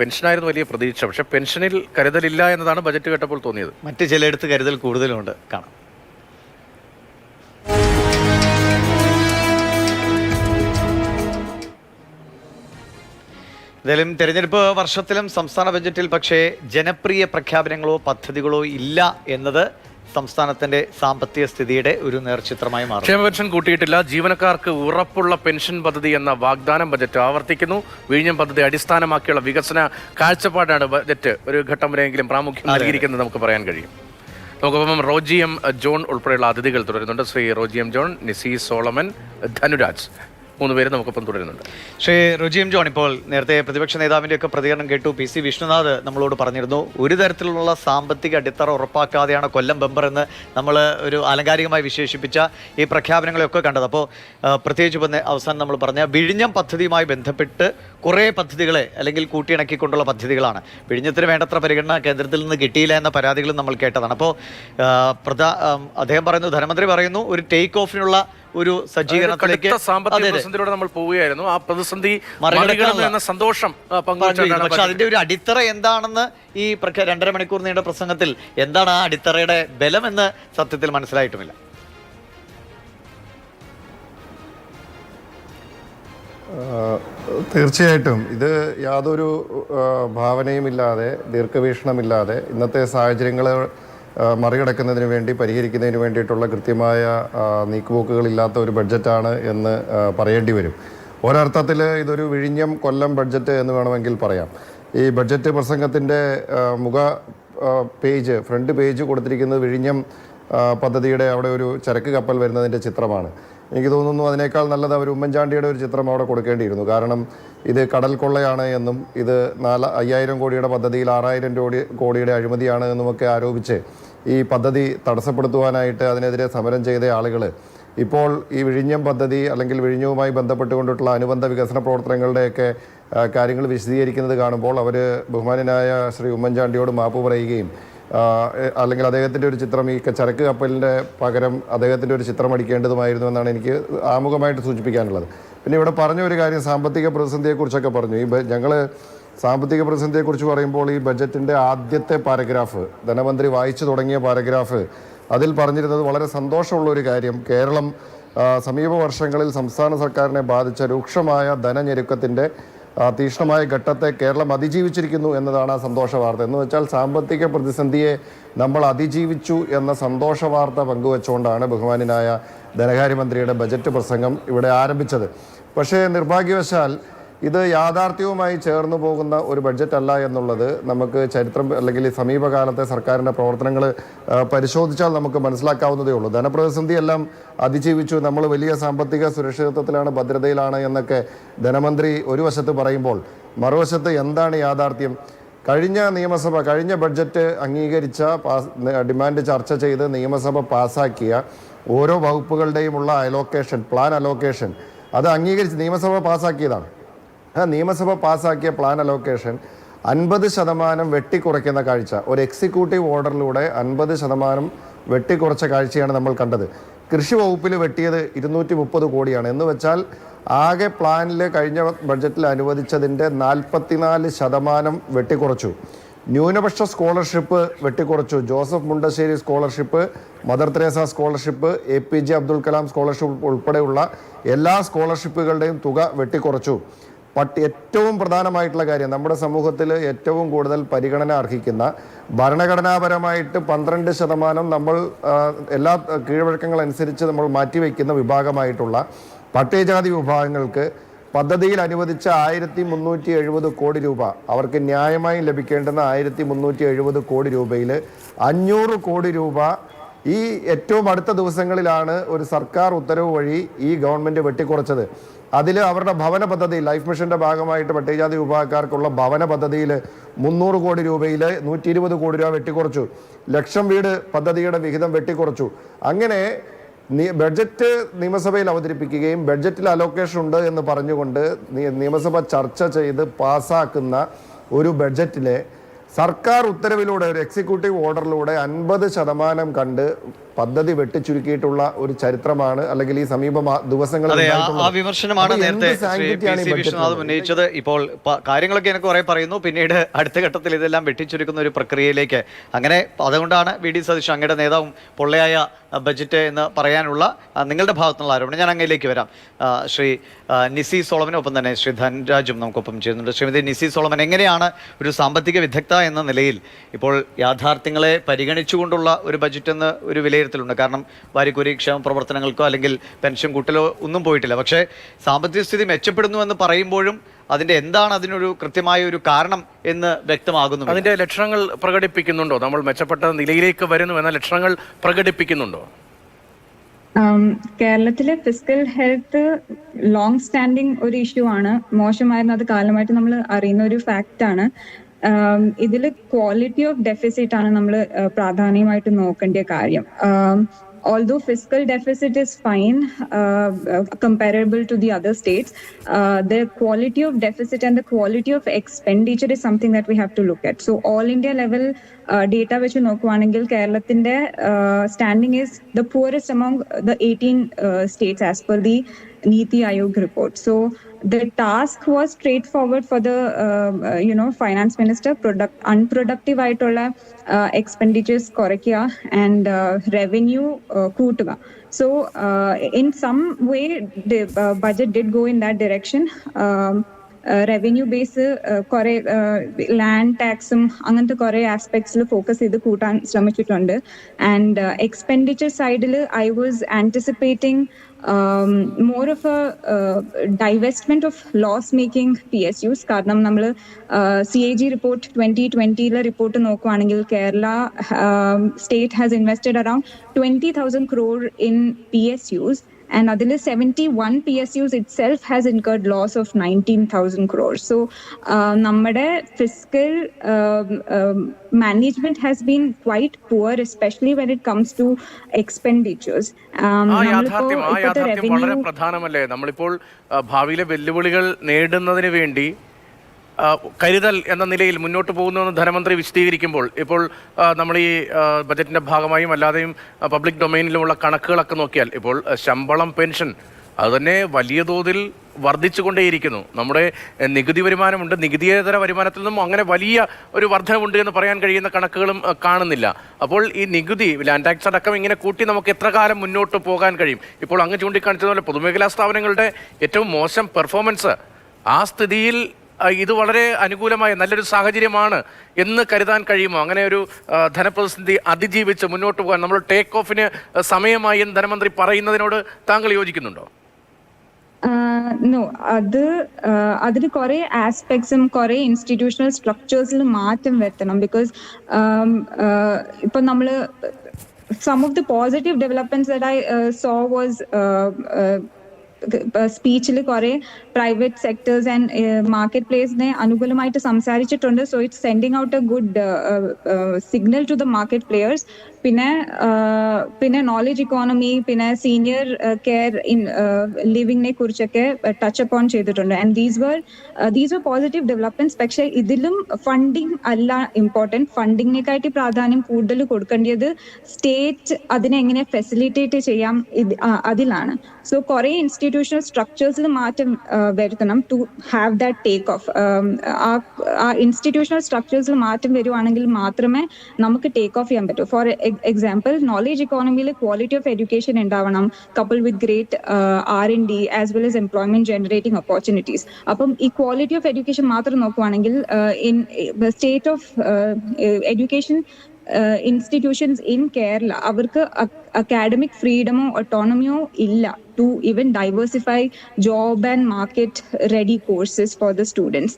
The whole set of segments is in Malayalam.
പെൻഷനായിരുന്നു വലിയ പ്രതീക്ഷ. പക്ഷെ പെൻഷനിൽ കരുതലില്ല എന്നതാണ് ബജറ്റ് കേട്ടപ്പോൾ തോന്നിയത്. മറ്റ് ചിലയിടത്ത് കരുതൽ കൂടുതലുണ്ട്. കാണാം. എന്തായാലും തെരഞ്ഞെടുപ്പ് വർഷത്തിലും സംസ്ഥാന ബജറ്റിൽ പക്ഷേ ജനപ്രിയ പ്രഖ്യാപനങ്ങളോ പദ്ധതികളോ ഇല്ല എന്നത് സംസ്ഥാനത്തിന്റെ സാമ്പത്തിക സ്ഥിതിയുടെ ഒരു നേർചിത്രമായി മാറും. ക്ഷേമ പെൻഷൻ കൂട്ടിയിട്ടില്ല. ജീവനക്കാർക്ക് ഉറപ്പുള്ള പെൻഷൻ പദ്ധതി എന്ന വാഗ്ദാനം ബജറ്റ് ആവർത്തിക്കുന്നു. വിഴിഞ്ഞം പദ്ധതി അടിസ്ഥാനമാക്കിയുള്ള വികസന കാഴ്ചപ്പാടാണ് ബജറ്റ് ഒരു ഘട്ടം വരെയെങ്കിലും പ്രാമുഖ്യം നൽകിയിരിക്കുന്നത് നമുക്ക് പറയാൻ കഴിയും. നമുക്കൊപ്പം റോജി എം ജോൺ ഉൾപ്പെടെയുള്ള അതിഥികൾ തുടരുന്നുണ്ട്. Shri Roji M John Nisi Solomon Dhanuraj. മൂന്ന് പേര് നമുക്കൊപ്പം തുടരുന്നുണ്ട്. ശ്രീ റുജിയും ജോൺ ഇപ്പോൾ നേരത്തെ പ്രതിപക്ഷ നേതാവിന്റെ ഒക്കെ പ്രതികരണം കേട്ടു. പി സി വിഷ്ണുനാഥ് നമ്മളോട് പറഞ്ഞിരുന്നു ഒരു തരത്തിലുള്ള സാമ്പത്തിക അടിത്തറ ഉറപ്പാക്കാതെയാണ് കൊല്ലം ബെമ്പർ എന്ന് നമ്മൾ ഒരു ആലങ്കാരികമായി വിശേഷിപ്പിച്ച ഈ പ്രഖ്യാപനങ്ങളെയൊക്കെ കണ്ടത്. അപ്പോൾ പ്രത്യേകിച്ച് ഇപ്പം അവസാനം നമ്മൾ പറഞ്ഞ വിഴിഞ്ഞം പദ്ധതിയുമായി ബന്ധപ്പെട്ട് കുറേ പദ്ധതികളെ അല്ലെങ്കിൽ കൂട്ടിയിണക്കിക്കൊണ്ടുള്ള പദ്ധതികളാണ്. വിഴിഞ്ഞത്തിന് വേണ്ടത്ര പരിഗണന കേന്ദ്രത്തിൽ നിന്ന് കിട്ടിയില്ല എന്ന പരാതികളും നമ്മൾ കേട്ടതാണ്. അപ്പോൾ പ്രധാ അദ്ദേഹം പറയുന്നു ധനമന്ത്രി പറയുന്നു ഒരു ടേക്ക് ഓഫിനുള്ള ഒരു സജ്ജീകരണത്തിലേക്ക് സാമ്പത്തിക. പ്രതിസന്ധിയിലൂടെ നമ്മൾ പോവുകയായിരുന്നു. ആ പ്രതിസന്ധി എന്ന സന്തോഷം പക്ഷെ അതിന്റെ ഒരു അടിത്തറ എന്താണെന്ന് ഈ പ്രഖ്യാ രണ്ടര മണിക്കൂർ നീണ്ട പ്രസംഗത്തിൽ എന്താണ് ആ അടിത്തറയുടെ ബലം എന്ന് സത്യത്തിൽ മനസ്സിലായിട്ടുമില്ല. തീർച്ചയായിട്ടും. ഇത് യാതൊരു ഭാവനയുമില്ലാതെ ദീർഘവീക്ഷണമില്ലാതെ ഇന്നത്തെ സാഹചര്യങ്ങൾ ആഹ് മറികടക്കുന്നതിന് വേണ്ടി പരിഹരിക്കുന്നതിന് വേണ്ടിയിട്ടുള്ള കൃത്യമായ നീക്കുപോക്കുകളില്ലാത്ത ഒരു ബഡ്ജറ്റാണ് എന്ന് പറയേണ്ടി വരും. ഒരർത്ഥത്തിൽ ഇതൊരു വിഴിഞ്ഞം കൊല്ലം ബഡ്ജറ്റ് എന്ന് വേണമെങ്കിൽ പറയാം. ഈ ബഡ്ജറ്റ് പ്രസംഗത്തിന്റെ മുഖ പേജ് ഫ്രണ്ട് പേജ് കൊടുത്തിരിക്കുന്നത് വിഴിഞ്ഞം പദ്ധതിയുടെ അവിടെ ഒരു ചരക്ക് കപ്പൽ വരുന്നതിന്റെ ചിത്രമാണ്. എനിക്ക് തോന്നുന്നു അതിനേക്കാൾ നല്ലത് അവർ ഉമ്മൻചാണ്ടിയുടെ ഒരു ചിത്രം അവിടെ കൊടുക്കേണ്ടിയിരുന്നു. കാരണം ഇത് കടൽ കൊള്ളയാണ് എന്നും ഇത് നാല് അയ്യായിരം കോടിയുടെ പദ്ധതിയിൽ ആറായിരം കോടി കോടിയുടെ അഴിമതിയാണ് എന്നുമൊക്കെ ആരോപിച്ച് ഈ പദ്ധതി തടസ്സപ്പെടുത്തുവാനായിട്ട് അതിനെതിരെ സമരം ചെയ്ത ആളുകൾ. ഇപ്പോൾ ഈ വിഴിഞ്ഞം പദ്ധതി അല്ലെങ്കിൽ വിഴിഞ്ഞവുമായി ബന്ധപ്പെട്ടുകൊണ്ടിട്ടുള്ള അനുബന്ധ വികസന പ്രവർത്തനങ്ങളുടെയൊക്കെ കാര്യങ്ങൾ വിശദീകരിക്കുന്നത് കാണുമ്പോൾ അവർ ബഹുമാനനായ ശ്രീ ഉമ്മൻചാണ്ടിയോട് മാപ്പ് പറയുകയും അല്ലെങ്കിൽ അദ്ദേഹത്തിന്റെ ഒരു ചിത്രം ഈ ചരക്ക് കപ്പലിന്റെ പകരം അദ്ദേഹത്തിന്റെ ഒരു ചിത്രം അടിക്കേണ്ടതുമായിരുന്നു എന്നാണ് എനിക്ക് ആമുഖമായിട്ട് സൂചിപ്പിക്കാനുള്ളത്. പിന്നെ ഇവിടെ പറഞ്ഞ ഒരു കാര്യം സാമ്പത്തിക പ്രതിസന്ധിയെക്കുറിച്ചൊക്കെ പറഞ്ഞു. ഈ ഞങ്ങൾ സാമ്പത്തിക പ്രതിസന്ധിയെക്കുറിച്ച് പറയുമ്പോൾ ഈ ബജറ്റിന്റെ ആദ്യത്തെ പാരഗ്രാഫ് ധനമന്ത്രി വായിച്ചു തുടങ്ങിയ പാരഗ്രാഫ് അതിൽ പറഞ്ഞിരുന്നത് വളരെ സന്തോഷമുള്ള ഒരു കാര്യം. കേരളം സമീപ വർഷങ്ങളിൽ സംസ്ഥാന സർക്കാരിനെ ബാധിച്ച രൂക്ഷമായ ധനഞെരുക്കത്തിന്റെ ആ, തീക്ഷ്ണമായ ഘട്ടത്തെ കേരളം അതിജീവിച്ചിരിക്കുന്നു എന്നതാണ് ആ സന്തോഷ വാർത്ത. എന്ന് വെച്ചാൽ സാമ്പത്തിക പ്രതിസന്ധിയെ നമ്മൾ അതിജീവിച്ചു എന്ന സന്തോഷ വാർത്ത പങ്കുവെച്ചുകൊണ്ടാണ് ബഹുമാനായ ധനകാര്യമന്ത്രിയുടെ ബജറ്റ് പ്രസംഗം ഇവിടെ ആരംഭിച്ചത്. പക്ഷേ നിർഭാഗ്യവശാൽ ഇത് യാഥാർത്ഥ്യവുമായി ചേർന്നു പോകുന്ന ഒരു ബഡ്ജറ്റ് അല്ല എന്നുള്ളത് നമുക്ക് ചരിത്രം അല്ലെങ്കിൽ സമീപകാലത്തെ സർക്കാരിന്റെ പ്രവർത്തനങ്ങൾ പരിശോധിച്ചാൽ നമുക്ക് മനസ്സിലാക്കാവുന്നതേ ഉള്ളൂ. ധനപ്രതിസന്ധി എല്ലാം അതിജീവിച്ചു. നമ്മൾ വലിയ സാമ്പത്തിക സുരക്ഷിതത്വത്തിലാണ് ഭദ്രതയിലാണ് എന്നൊക്കെ ധനമന്ത്രി ഒരു വശത്ത് പറയുമ്പോൾ മറുവശത്ത് എന്താണ് യാഥാർത്ഥ്യം? കഴിഞ്ഞ നിയമസഭ കഴിഞ്ഞ ബഡ്ജറ്റ് അംഗീകരിച്ച ഡിമാൻഡ് ചർച്ച ചെയ്ത് നിയമസഭ പാസാക്കിയ ഓരോ വകുപ്പുകളുടെയുമുള്ള അലോക്കേഷൻ പ്ലാൻ അലോക്കേഷൻ അത് അംഗീകരിച്ച് നിയമസഭ പാസ്സാക്കിയതാണ്. ആ നിയമസഭ പാസാക്കിയ പ്ലാൻ അലോക്കേഷൻ അൻപത് ശതമാനം വെട്ടിക്കുറയ്ക്കുന്ന കാഴ്ച. ഒരു എക്സിക്യൂട്ടീവ് ഓർഡറിലൂടെ അൻപത് ശതമാനം വെട്ടിക്കുറച്ച കാഴ്ചയാണ് നമ്മൾ കണ്ടത്. കൃഷി വകുപ്പിൽ വെട്ടിയത് ഇരുന്നൂറ്റി മുപ്പത് കോടിയാണ്. എന്ന് വെച്ചാൽ ആകെ പ്ലാനിൽ കഴിഞ്ഞ ബഡ്ജറ്റിൽ അനുവദിച്ചതിന്റെ നാൽപ്പത്തിനാല് ശതമാനം വെട്ടിക്കുറച്ചു ന്യൂനപക്ഷ scholarship വെട്ടിക്കുറച്ചു Joseph Mundassery scholarship Mother Teresa scholarship A P J Abdul Kalam scholarship ഉൾപ്പെടെയുള്ള എല്ലാ സ്കോളർഷിപ്പുകളുടെയും തുക വെട്ടിക്കുറച്ചു പട്ടി ഏറ്റവും പ്രധാനമായിട്ടുള്ള കാര്യം നമ്മുടെ സമൂഹത്തിൽ ഏറ്റവും കൂടുതൽ പരിഗണന അർഹിക്കുന്ന ഭരണഘടനാപരമായിട്ട് പന്ത്രണ്ട് ശതമാനം നമ്മൾ എല്ലാ കീഴ്വഴക്കങ്ങൾ അനുസരിച്ച് നമ്മൾ മാറ്റിവെക്കുന്ന വിഭാഗമായിട്ടുള്ള പട്ടികജാതി വിഭാഗങ്ങൾക്ക് പദ്ധതിയിൽ അനുവദിച്ച ആയിരത്തി മുന്നൂറ്റി എഴുപത് കോടി രൂപ അവർക്ക് ന്യായമായും ലഭിക്കേണ്ടുന്ന ആയിരത്തി മുന്നൂറ്റി എഴുപത് കോടി രൂപയിൽ അഞ്ഞൂറ് കോടി രൂപ ഈ ഏറ്റവും അടുത്ത ദിവസങ്ങളിലാണ് ഒരു സർക്കാർ ഉത്തരവ് വഴി ഈ ഗവൺമെന്റ് വെട്ടിക്കുറച്ചത്. അതിൽ അവരുടെ ഭവന പദ്ധതി ലൈഫ് മിഷന്റെ ഭാഗമായിട്ട് പട്ടികജാതി വിഭാഗക്കാർക്കുള്ള ഭവന പദ്ധതിയിൽ മുന്നൂറ് കോടി രൂപയിൽ നൂറ്റി ഇരുപത് കോടി രൂപ വെട്ടിക്കുറച്ചു. ലക്ഷം വീട് പദ്ധതിയുടെ വിഹിതം വെട്ടിക്കുറച്ചു. അങ്ങനെ ബഡ്ജറ്റ് നിയമസഭയിൽ അവതരിപ്പിക്കുകയും ബഡ്ജറ്റിൽ അലോക്കേഷൻ ഉണ്ട് എന്ന് പറഞ്ഞുകൊണ്ട് നിയമസഭ ചർച്ച ചെയ്ത് പാസ്സാക്കുന്ന ഒരു ബഡ്ജറ്റിലെ സർക്കാർ ഉത്തരവിലൂടെ ഒരു എക്സിക്യൂട്ടീവ് ഓർഡറിലൂടെ അൻപത് ശതമാനം കണ്ട് പദ്ധതി വെട്ടിച്ചുരുക്കിയിട്ടുള്ള ഒരു ചരിത്രമാണ് അല്ലെങ്കിൽ ഈ സമീപ ദിവസങ്ങളിൽ ആ-. വിമർശനമാണ് നേരത്തെ? വിശ്വനാഥ് ഉന്നയിച്ചത്? ഇപ്പോൾ കാര്യങ്ങളൊക്കെ എനിക്ക് കുറെ പറയുന്നു. പിന്നീട് അടുത്ത ഘട്ടത്തിൽ ഇതെല്ലാം വെട്ടിച്ചുരുക്കുന്ന ഒരു പ്രക്രിയയിലേക്ക്. അങ്ങനെ അതുകൊണ്ടാണ് വി. ഡി. സതീഷ് അങ്ങയുടെ നേതാവും പൊള്ളയായ ബജറ്റ് എന്ന് പറയാനുള്ള നിങ്ങളുടെ ഭാഗത്തുനിന്നുള്ള ആരോപണം. ഞാൻ അങ്ങയിലേക്ക് വരാം. ശ്രീ നിസി സോളമനൊപ്പം തന്നെ ശ്രീ ധനരാജും നമുക്കൊപ്പം ചെയ്യുന്നുണ്ട് ശ്രീമതി നിസി സോളമൻ എങ്ങനെയാണ് ഒരു സാമ്പത്തിക വിദഗ്ധ എന്ന നിലയിൽ ഇപ്പോൾ യാഥാർത്ഥ്യങ്ങളെ പരിഗണിച്ചുകൊണ്ടുള്ള ഒരു ബജറ്റ് എന്ന് ഒരു വിലയിരുത്തലുണ്ട്. കാരണം വാരിക്കൂരി ക്ഷേമ പ്രവർത്തനങ്ങൾക്കോ അല്ലെങ്കിൽ പെൻഷൻ കൂട്ടലോ ഒന്നും പോയിട്ടില്ല. പക്ഷേ സാമ്പത്തിക സ്ഥിതി മെച്ചപ്പെടുന്നു എന്ന് പറയുമ്പോഴും അതിന്റെ എന്താണ് അതിനൊരു കൃത്യമായ ഒരു കാരണം എന്ന് വ്യക്തമാകുന്നു അതിന്റെ ലക്ഷണങ്ങൾ പ്രകടിപ്പിക്കുന്നുണ്ടോ? നമ്മൾ മെച്ചപ്പെട്ട നിലയിലേക്ക് വരുന്നു എന്ന ലക്ഷണങ്ങൾ പ്രകടിപ്പിക്കുന്നുണ്ടോ? കേരളത്തിലെ ഫിസിക്കൽ ഹെൽത്ത് ലോങ് സ്റ്റാൻഡിങ് ഒരു ഇഷ്യൂ ആണ്. മോശമായിരുന്നു അത് കാലമായിട്ട് നമ്മൾ അറിയുന്ന ഒരു ഫാക്റ്റ് ആണ്. ഇതിൽ ക്വാളിറ്റി ഓഫ് ഡെഫിസിറ്റ് ആണ് നമ്മൾ പ്രാധാന്യമായിട്ട് നോക്കേണ്ട കാര്യം. Although fiscal deficit is fine comparable to the other states the quality of deficit and the quality of expenditure is something that we have to look at so all India level data വെച്ച് നോക്കുവാണെങ്കിൽ കേരളത്തിന്റെ standing is the poorest among the eighteen states as per the Niti Aayog report. So the task was straightforward for the uh, uh, you know finance minister product unproductive ആയിട്ടുള്ള uh, expenditures കുറയ്ക്കുക and uh, revenue uh, കൂട്ടുക. So uh, in some way the uh, budget did go in that direction. Um, revenue base കുറെ ലാൻഡ് ടാക്സും അങ്ങനത്തെ കുറെ ആസ്പെക്ട്സിൽ ഫോക്കസ് ചെയ്ത് കൂട്ടാൻ ശ്രമിച്ചിട്ടുണ്ട് ആൻഡ് എക്സ്പെൻഡിച്ചർ സൈഡിൽ I was anticipating more of a divestment of loss making P S Us കാരണം നമ്മൾ C A G report twenty ട്വന്റിയിലെ report നോക്കുവാണെങ്കിൽ Kerala state has invested around twenty thousand crore in P S Us and അതിൽ 71 PSUs itself has incurred loss of 19,000 crores. So uh, നമ്മുടെ fiscal um, um, management has been quite poor, especially when it comes to expenditures. Um, ആ നമ്മളിപ്പോ യാഥാർത്ഥ്യം ആ ഇപ്പോഴത്തെ യാഥാർത്ഥ്യം വളരെ പ്രധാനമല്ലേ നമ്മളിപ്പോൾ ഭാവിയിലെ വെല്ലുവിളികൾ നേടുന്നതിന് വേണ്ടി കരുതൽ എന്ന നിലയിൽ മുന്നോട്ട് പോകുന്നുവെന്ന് ധനമന്ത്രി വിശദീകരിക്കുമ്പോൾ ഇപ്പോൾ നമ്മൾ ഈ ബജറ്റിന്റെ ഭാഗമായും അല്ലാതെയും പബ്ലിക് ഡൊമൈനിലുമുള്ള കണക്കുകളൊക്കെ നോക്കിയാൽ ഇപ്പോൾ ശമ്പളം പെൻഷൻ അത് തന്നെ വലിയ തോതിൽ വർദ്ധിച്ചുകൊണ്ടേയിരിക്കുന്നു. നമ്മുടെ നികുതി വരുമാനമുണ്ട്. നികുതിയേതര വരുമാനത്തിൽ നിന്നും അങ്ങനെ വലിയ ഒരു വർധനമുണ്ട് എന്ന് പറയാൻ കഴിയുന്ന കണക്കുകളും കാണുന്നില്ല. അപ്പോൾ ഈ നികുതി ലാൻഡ് ടാക്സ് അടക്കം ഇങ്ങനെ കൂട്ടി നമുക്ക് എത്ര കാലം മുന്നോട്ട് പോകാൻ കഴിയും? ഇപ്പോൾ അങ്ങ് ചൂണ്ടിക്കാണിച്ചതുപോലെ പൊതുമേഖലാ സ്ഥാപനങ്ങളുടെ ഏറ്റവും മോശം പെർഫോമൻസ് ആ സ്ഥിതിയിൽ ഇത് വളരെ അനുകൂലമായ നല്ലൊരു സാഹചര്യമാണ് എന്ന് കരുതാൻ കഴിയുമോ? അങ്ങനെ ഒരു ധനപ്രതിസന്ധി അതിജീവിച്ച് മുന്നോട്ട് പോകാൻ നമ്മൾ ടേക്ക് ഓഫിന് സമയമായി എന്ന് ധനമന്ത്രി പറയുന്നതിനോട് താങ്കൾ യോജിക്കുന്നുണ്ടോ? അത് അതിന് കുറെ ആസ്പെക്ട്സും കുറെ ഇൻസ്റ്റിറ്റ്യൂഷണൽ സ്ട്രക്ചേഴ്സിൽ മാറ്റം വരുത്തണം. ബിക്കോസ് ഇപ്പൊ നമ്മൾ some of the positive developments I saw was സ്പീച്ചിൽ കുറെ പ്രൈവറ്റ് സെക്ടേഴ്സ് ആൻഡ് മാർക്കറ്റ് പ്ലേസിനെ അനുകൂലമായിട്ട് സംസാരിച്ചിട്ടുണ്ട്. So it's sending out a good signal to the market players പിന്നെ പിന്നെ നോളജ് ഇക്കോണമി പിന്നെ സീനിയർ കെയർ ഇൻ ലിവിങ്ങിനെ കുറിച്ചൊക്കെ ടച്ച് അപ്പ് ഓൺ ചെയ്തിട്ടുണ്ട്. And these were these were positive developments പക്ഷെ ഇതിലും ഫണ്ടിങ് അല്ല ഇമ്പോർട്ടന്റ് ഫണ്ടിങ്ങിനെക്കാട്ടി പ്രാധാന്യം കൂടുതൽ കൊടുക്കേണ്ടത് സ്റ്റേറ്റ് അതിനെ എങ്ങനെ ഫെസിലിറ്റേറ്റ് ചെയ്യാം അതിലാണ്. സോ കുറെ ഇൻസ്റ്റിറ്റ്യൂഷണൽ സ്ട്രക്ചേഴ്സിൽ മാറ്റം വരുത്തണം to have that take off ആ ഇൻസ്റ്റിറ്റ്യൂഷണൽ സ്ട്രക്ചേഴ്സിൽ മാറ്റം വരുവാണെങ്കിൽ മാത്രമേ നമുക്ക് ടേക്ക് ഓഫ് ചെയ്യാൻ പറ്റൂ. ഫോർ എക്സാമ്പിൾ നോളജ് ഇക്കോണമിയിൽ ക്വാളിറ്റി ഓഫ് എഡ്യൂക്കേഷൻ ഉണ്ടാവണം couple with great R N D as well as employment generating opportunities അപ്പം ഈ ക്വാളിറ്റി ഓഫ് എഡ്യൂക്കേഷൻ മാത്രം നോക്കുവാണെങ്കിൽ in state of education institutions in Kerala അവർക്ക് അക്കാഡമിക് ഫ്രീഡമോ ഓട്ടോണമിയോ ഇല്ല to even diversify job and market ready courses for the students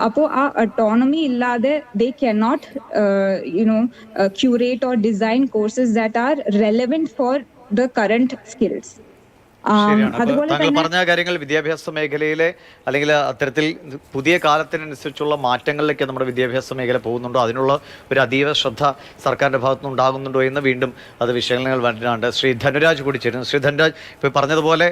അപ്പോൾ ആ ഓട്ടോണമി ഇല്ലാതെ they cannot you know curate or design courses that are relevant for the current skills um, ശരിയാണ് അപ്പൊ അതുപോലെ താങ്കൾ പറഞ്ഞ കാര്യങ്ങൾ വിദ്യാഭ്യാസ മേഖലയിലെ അല്ലെങ്കിൽ അത്തരത്തിൽ പുതിയ കാലത്തിനനുസരിച്ചുള്ള മാറ്റങ്ങളിലേക്ക് നമ്മുടെ വിദ്യാഭ്യാസ മേഖല പോകുന്നുണ്ടോ? അതിനുള്ള ഒരു അതീവ ശ്രദ്ധ സർക്കാരിന്റെ ഭാഗത്തുനിന്ന് ഉണ്ടാകുന്നുണ്ടോ എന്ന് വീണ്ടും അത് വിശകലനങ്ങൾ വേണ്ടിയിട്ടുണ്ട് ശ്രീ ധനുരാജ് കൂടി ചേരുന്നു ശ്രീ ധനുരാജ് ഇപ്പോൾ പറഞ്ഞതുപോലെ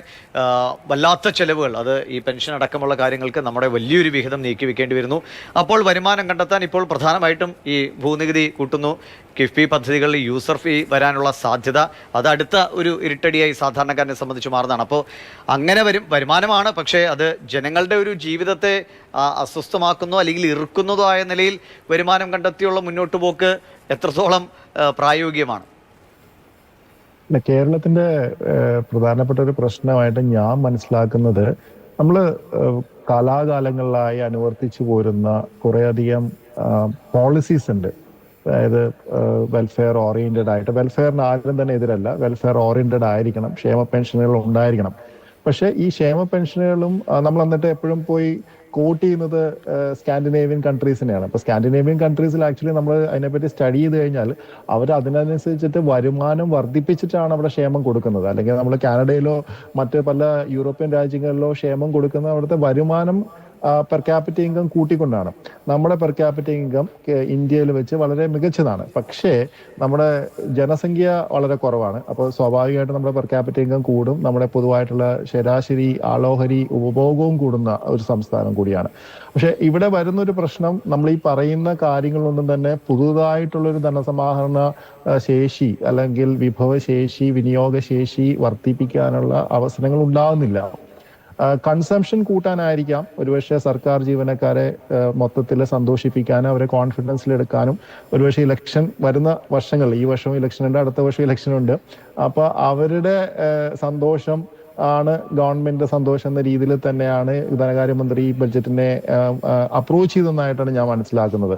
വല്ലാത്ത ചെലവുകൾ അത് ഈ പെൻഷൻ അടക്കമുള്ള കാര്യങ്ങൾക്ക് നമ്മുടെ വലിയൊരു വിഹിതം നീക്കി വെക്കേണ്ടി വരുന്നു. അപ്പോൾ വരുമാനം കണ്ടെത്താൻ ഇപ്പോൾ പ്രധാനമായിട്ടും ഈ ഭൂനികുതി കൂട്ടുന്നു. കിഫ്ബി പദ്ധതികളിൽ യൂസർ ഫീ വരാനുള്ള സാധ്യത അത് അടുത്ത ഒരു ഇരുട്ടടിയായി സാധാരണക്കാരനെ സംബന്ധിച്ച് മാറുന്നതാണ്. അപ്പോൾ അങ്ങനെ വരും വരുമാനമാണ് പക്ഷേ അത് ജനങ്ങളുടെ ഒരു ജീവിതത്തെ അസ്വസ്ഥമാക്കുന്നോ അല്ലെങ്കിൽ ഇറുക്കുന്നതോ ആയ നിലയിൽ വരുമാനം കണ്ടെത്തിയുള്ള മുന്നോട്ട് പോക്ക് എത്രത്തോളം പ്രായോഗികമാണ്? കേരളത്തിന്റെ പ്രധാനപ്പെട്ട ഒരു പ്രശ്നമായിട്ട് ഞാൻ മനസ്സിലാക്കുന്നത് നമ്മൾ കാലാകാലങ്ങളിലായി അനുവർത്തിച്ചു പോരുന്ന കുറേയധികം പോളിസീസ് ഉണ്ട്. അതായത് വെൽഫെയർ ഓറിയന്റഡ് ആയിട്ട്. വെൽഫെയറിന് ആരും തന്നെ എതിരല്ല. വെൽഫെയർ ഓറിയന്റഡ് ആയിരിക്കണം. ക്ഷേമ പെൻഷനുകൾ ഉണ്ടായിരിക്കണം. പക്ഷേ ഈ ക്ഷേമ പെൻഷനുകളും നമ്മൾ എന്നിട്ട് എപ്പോഴും പോയി കോട്ട് ചെയ്യുന്നത് സ്കാൻഡിനേവിയൻ കൺട്രീസിനെയാണ് അപ്പോൾ സ്കാൻഡിനേവിയൻ കൺട്രീസിൽ ആക്ച്വലി നമ്മൾ അതിനെപ്പറ്റി സ്റ്റഡി ചെയ്ത് കഴിഞ്ഞാൽ അവർ അതിനനുസരിച്ചിട്ട് വരുമാനം വർദ്ധിപ്പിച്ചിട്ടാണ് അവിടെ ക്ഷേമം കൊടുക്കുന്നത്. അല്ലെങ്കിൽ നമ്മൾ കാനഡയിലോ മറ്റ് പല യൂറോപ്യൻ രാജ്യങ്ങളിലോ ക്ഷേമം കൊടുക്കുന്ന അവിടുത്തെ വരുമാനം പെർ ക്യാപിറ്റ ഇൻകം കൂട്ടിക്കൊണ്ടാണ്. നമ്മുടെ പെർ ക്യാപിറ്റ ഇൻകം ഇന്ത്യയിൽ വെച്ച് വളരെ മികച്ചതാണ്. പക്ഷേ നമ്മുടെ ജനസംഖ്യ വളരെ കുറവാണ്. അപ്പോൾ സ്വാഭാവികമായിട്ടും നമ്മുടെ പെർ ക്യാപിറ്റ ഇൻകം കൂടും. നമ്മുടെ പൊതുവായിട്ടുള്ള ശരാശരി ആളോഹരി ഉപഭോഗവും കൂടുന്ന ഒരു സംസ്ഥാനം കൂടിയാണ്. പക്ഷേ ഇവിടെ വരുന്ന ഒരു പ്രശ്നം നമ്മൾ ഈ പറയുന്ന കാര്യങ്ങളൊന്നും തന്നെ പുതുതായിട്ടുള്ളൊരു ധനസമാഹരണ ശേഷി അല്ലെങ്കിൽ വിഭവശേഷി വിനിയോഗശേഷി വർദ്ധിപ്പിക്കാനുള്ള അവസരങ്ങൾ ഉണ്ടാകുന്നില്ല കൺസംഷൻ കൂട്ടാനായിരിക്കാം. ഒരുപക്ഷെ സർക്കാർ ജീവനക്കാരെ മൊത്തത്തിൽ സന്തോഷിപ്പിക്കാനും അവരെ കോൺഫിഡൻസിൽ എടുക്കാനും. ഒരുപക്ഷെ ഇലക്ഷൻ വരുന്ന വർഷങ്ങളിൽ ഈ വർഷവും ഇലക്ഷൻ ഉണ്ട് അടുത്ത വർഷം ഇലക്ഷൻ ഉണ്ട്. അപ്പൊ അവരുടെ സന്തോഷം ആണ് ഗവൺമെന്റ് സന്തോഷം എന്ന രീതിയിൽ തന്നെയാണ് ധനകാര്യമന്ത്രി ഈ ബഡ്ജറ്റിനെ അപ്രോച്ച് ചെയ്തെന്നായിട്ടാണ് ഞാൻ മനസ്സിലാക്കുന്നത്.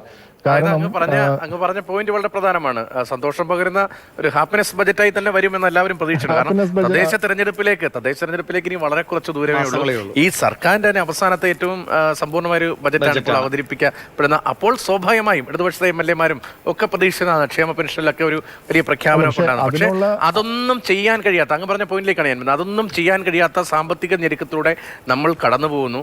അതായത് അങ്ങ് പറഞ്ഞ അങ്ങ് പറഞ്ഞ പോയിന്റ് വളരെ പ്രധാനമാണ്. സന്തോഷം പകരുന്ന ഒരു ഹാപ്പിനെസ് ബഡ്ജറ്റായി തന്നെ വരുമെന്ന് എല്ലാവരും പ്രതീക്ഷിച്ചു കാരണം തദ്ദേശ തെരഞ്ഞെടുപ്പിലേക്ക് തദ്ദേശ തെരഞ്ഞെടുപ്പിലേക്ക് ഇനി വളരെ കുറച്ച് ദൂരമേ ഉള്ളൂ. ഈ സർക്കാരിന്റെ തന്നെ അവസാനത്തെ ഏറ്റവും സമ്പൂർണമായ ഒരു ബജറ്റാണ് ഇപ്പോൾ അവതരിപ്പിക്കപ്പെടുന്ന. അപ്പോൾ സ്വാഭാവികമായും ഇടതുപക്ഷത്തെ എം എൽ എമാരും ഒക്കെ പ്രതീക്ഷിച്ചതാണ് ക്ഷേമ പെൻഷനിലൊക്കെ ഒരു വലിയ പ്രഖ്യാപനം കൊണ്ടാണ് ഉണ്ടാകുന്നത് പക്ഷേ അതൊന്നും ചെയ്യാൻ കഴിയാത്ത അങ്ങ് പറഞ്ഞ പോയിന്റിലേക്കാണ് ഞാൻ അതൊന്നും ചെയ്യാൻ കഴിയാത്ത സാമ്പത്തിക ഞെരുക്കത്തിലൂടെ നമ്മൾ കടന്നു പോകുന്നു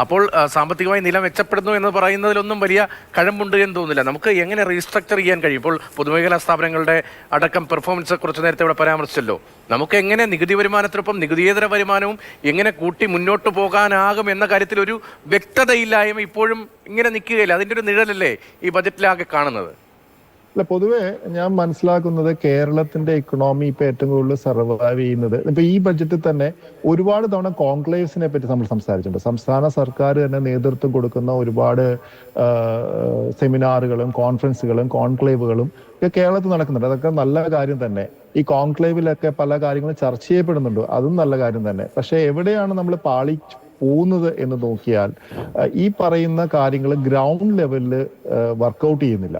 അപ്പോൾ സാമ്പത്തികമായി നില മെച്ചപ്പെടുന്നു എന്ന് പറയുന്നതിലൊന്നും വലിയ കഴമ്പുണ്ട് എന്ന് തോന്നുന്നില്ല. നമുക്ക് എങ്ങനെ റീസ്ട്രക്ചർ ചെയ്യാൻ കഴിയും? ഇപ്പോൾ പൊതുമേഖലാ സ്ഥാപനങ്ങളുടെ അടക്കം പെർഫോമൻസ് കുറച്ച് നേരത്തെ ഇവിടെ പരാമർശിച്ചല്ലോ. നമുക്ക് എങ്ങനെ നികുതി വരുമാനത്തിനൊപ്പം നികുതിയേതര വരുമാനവും എങ്ങനെ കൂട്ടി മുന്നോട്ട് പോകാനാകും എന്ന കാര്യത്തിൽ ഒരു വ്യക്തതയില്ലായ്മ ഇപ്പോഴും ഇങ്ങനെ നിൽക്കുകയില്ല? അതിന്റെ ഒരു നിഴലല്ലേ ഈ ബജറ്റിലാകെ കാണുന്നത്? അല്ല പൊതുവെ ഞാൻ മനസ്സിലാക്കുന്നത് കേരളത്തിന്റെ ഇക്കണോമി ഇപ്പൊ ഏറ്റവും കൂടുതൽ സർവൈവ് ചെയ്യുന്നത്. ഇപ്പൊ ഈ ബഡ്ജറ്റിൽ തന്നെ ഒരുപാട് തവണ കോൺക്ലേവ്സിനെ പറ്റി നമ്മൾ സംസാരിച്ചിട്ടുണ്ട്. സംസ്ഥാന സർക്കാർ തന്നെ നേതൃത്വം കൊടുക്കുന്ന ഒരുപാട് സെമിനാറുകളും കോൺഫറൻസുകളും കോൺക്ലേവുകളും ഒക്കെ കേരളത്തിൽ നടക്കുന്നുണ്ട്. അതൊക്കെ നല്ല കാര്യം തന്നെ. ഈ കോൺക്ലേവിലൊക്കെ പല കാര്യങ്ങളും ചർച്ച ചെയ്യപ്പെടുന്നുണ്ട്. അതും നല്ല കാര്യം തന്നെ. പക്ഷെ എവിടെയാണ് നമ്മൾ പാളി പോകുന്നത് എന്ന് നോക്കിയാൽ ഈ പറയുന്ന കാര്യങ്ങൾ ഗ്രൗണ്ട് ലെവലിൽ വർക്കൗട്ട് ചെയ്യുന്നില്ല.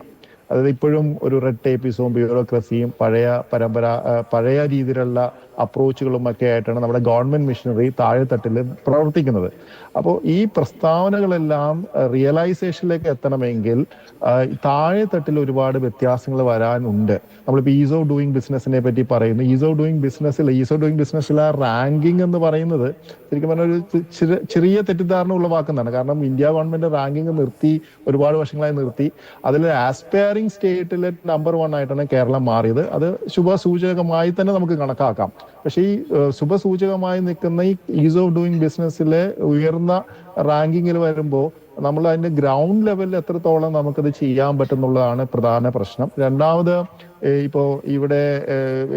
അതായത് ഇപ്പോഴും ഒരു റെഡ് ടേപ്പിസവും ബ്യൂറോക്രസിയും പഴയ പരമ്പര പഴയ രീതിയിലുള്ള അപ്രോച്ചുകളും ഒക്കെ ആയിട്ടാണ് നമ്മുടെ ഗവൺമെന്റ് മിഷനറി താഴെത്തട്ടിൽ പ്രവർത്തിക്കുന്നത്. അപ്പോൾ ഈ പ്രസ്താവനകളെല്ലാം റിയലൈസേഷനിലേക്ക് എത്തണമെങ്കിൽ താഴെത്തട്ടിൽ ഒരുപാട് വ്യത്യാസങ്ങൾ വരാനുണ്ട്. നമ്മളിപ്പോൾ ഈസ് ഓഫ് ഡൂയിങ് ബിസിനസ്സിനെ പറ്റി പറയുന്നു. ഈസ് ഓഫ് ഡൂയിങ് ബിസിനസ്സിൽ ഈസ് ഓഫ് ഡൂയിങ് ബിസിനസ്സിൽ ആ റാങ്കിങ് എന്ന് പറയുന്നത് ശരിക്കും പറഞ്ഞാൽ ഒരു ചെറിയ തെറ്റിദ്ധാരണ ഉളവാക്കുന്നതാണ് കാരണം ഇന്ത്യ ഗവൺമെന്റ് റാങ്കിങ് നിർത്തി ഒരുപാട് വർഷങ്ങളായി നിർത്തി. അതിൽ ആസ്പയറിംഗ് സ്റ്റേറ്റിലെ നമ്പർ വൺ ആയിട്ടാണ് കേരളം മാറിയത്. അത് ശുഭസൂചകമായി തന്നെ നമുക്ക് കണക്കാക്കാം. പക്ഷേ ഈ ശുഭസൂചകമായി നിൽക്കുന്ന ഈ ഈസ് ഓഫ് ഡൂയിങ് ബിസിനസ്സിലെ ഉയർന്ന റാങ്കിങ്ങിൽ വരുമ്പോൾ നമ്മൾ അതിന്റെ ഗ്രൗണ്ട് ലെവലിൽ എത്രത്തോളം നമുക്കത് ചെയ്യാൻ പറ്റുന്നുള്ളതാണ് പ്രധാന പ്രശ്നം. രണ്ടാമത് ഇപ്പോൾ ഇപ്പോ ഇവിടെ